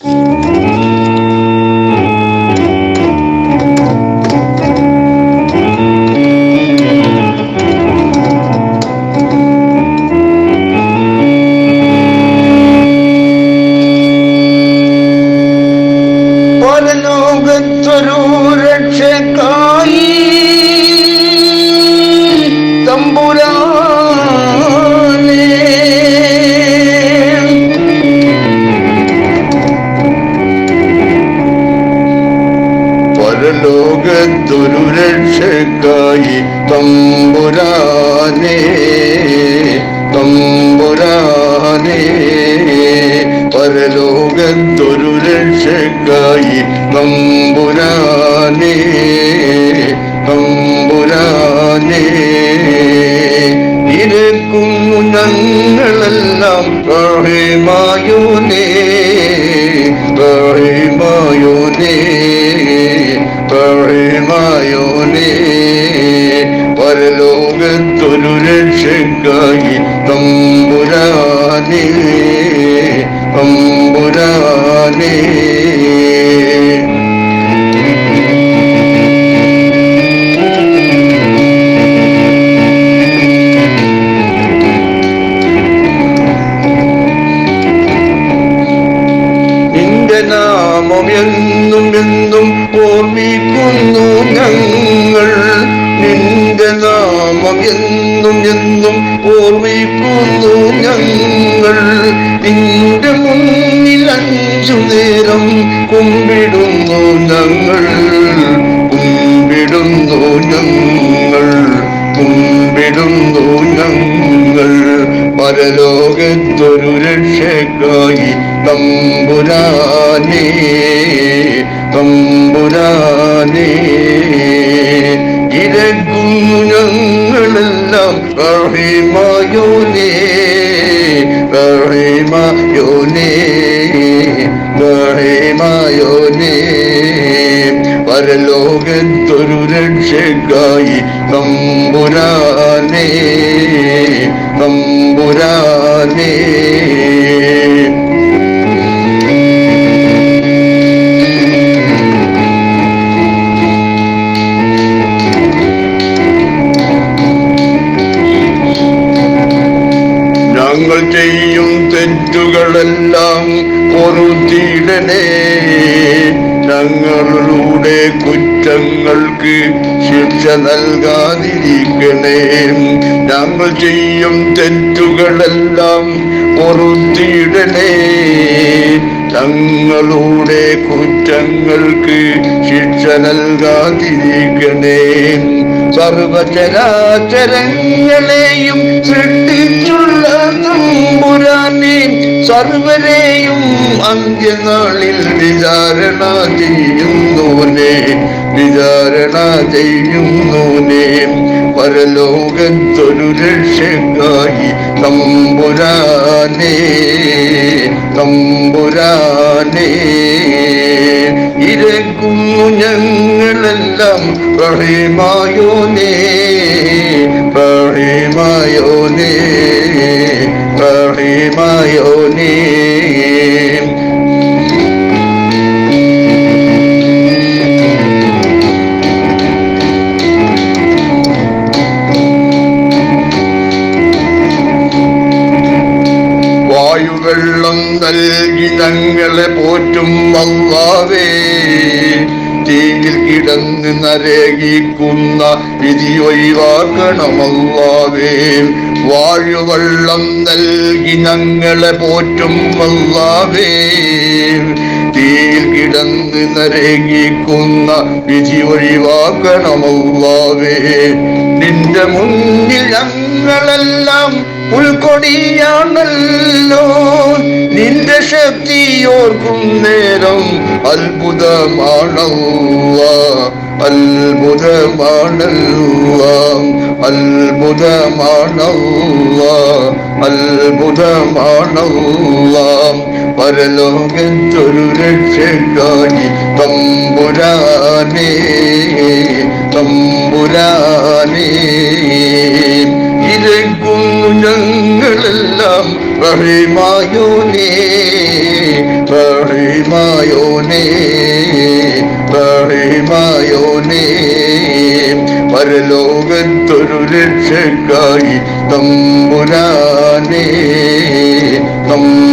പരലോകത്തൊരു പരലോകത്തൊരു രക്ഷക്കായി തമ്പുരാനേ തമ്പുരാനേ. പരലോകത്തൊരു രക്ഷക്കായി തമ്പുരാനേ തമ്പുരാനേ. തമ്പുരാനേ നാമം എന്നും എന്നും ഓർമ്മിക്കുന്നു ഞങ്ങൾ. നിന്റെ നാമം എന്നും എന്നും ഓർമ്മിക്കുന്നു കുമ്പിടുന്നു ഞങ്ങൾ കുമ്പിടുന്നു ഞങ്ങൾ കുമ്പിടുന്നു ഞങ്ങൾ. പരലോകത്തൊരു രക്ഷക്കായി തമ്പുരാനേ തമ്പുരാനേ. ഇരക്കുന്നു ഞങ്ങളെല്ലാം റഹിമായോനേ പരലോകത്തൊരു രക്ഷക്കായി നമ്പുരാനേ നമ്പുരാനേ. ഞങ്ങൾ ചെയ്യും തെറ്റുകളെല്ലാം പൊറുത്തിടണേ ഞങ്ങളുടെ കുറ്റങ്ങൾക്ക് ശിക്ഷ നൽകാതിരിക്കണേ. ഞങ്ങൾ ചെയ്യും തെറ്റുകളെല്ലാം പൊറുത്തിയിടണേ ഞങ്ങളുടെ കുറ്റങ്ങൾക്ക് ശിക്ഷ നൽകാതിരിക്കണേ. സർവചരാചരങ്ങളെയും സൃഷ്ടിച്ചുള്ള തമ്പുരാനെ സർവരെയും അന്ത്യനാളിൽ വിചാരണ ചെയ്യുന്നോനെ വിചാരണ ചെയ്യുന്നോനെ പരലോകത്തൊരു രക്ഷക്കായി തമ്പുരാനേ തമ്പുരാനേ റഹിമായോനേ റഹിമായോനേ റഹിമായോനേ വായുവെള്ളം നൽകി ഞങ്ങളെ പോറ്റും അല്ലാവേ തീയിൽ കിടന്ന് നരകിക്കുന്ന വിധി ഒഴിവാക്കണമല്ലാവേ വാഴുവള്ളം നൽകി ഞങ്ങളെ പോറ്റും അല്ലാവേ തീയിൽ കിടന്ന് നരകിക്കുന്ന വിധി ഒഴിവാക്കണമല്ലാവേ നിന്റെ മുന്നിൽ ഞങ്ങളെല്ലാം ഉൾക്കൊടിയാണല്ലോ. നിന്റെ ശക്തി ഓർക്കും നേരം അത്ഭുതമാണവ അത്ഭുതമാണല്ല. അത്ഭുതമാണവ അത്ഭുതമാണല്ല. പരലോകത്തൊരു രക്ഷക്കായി തമ്പുരാനേ തമ്പുരാനേ. റഹിമായോനേ റഹിമായോനേ റഹിമായോനേ പരലോകത്തൊരു രക്ഷക്കായി തമ്പുരാനേ തമ്പുരാനേ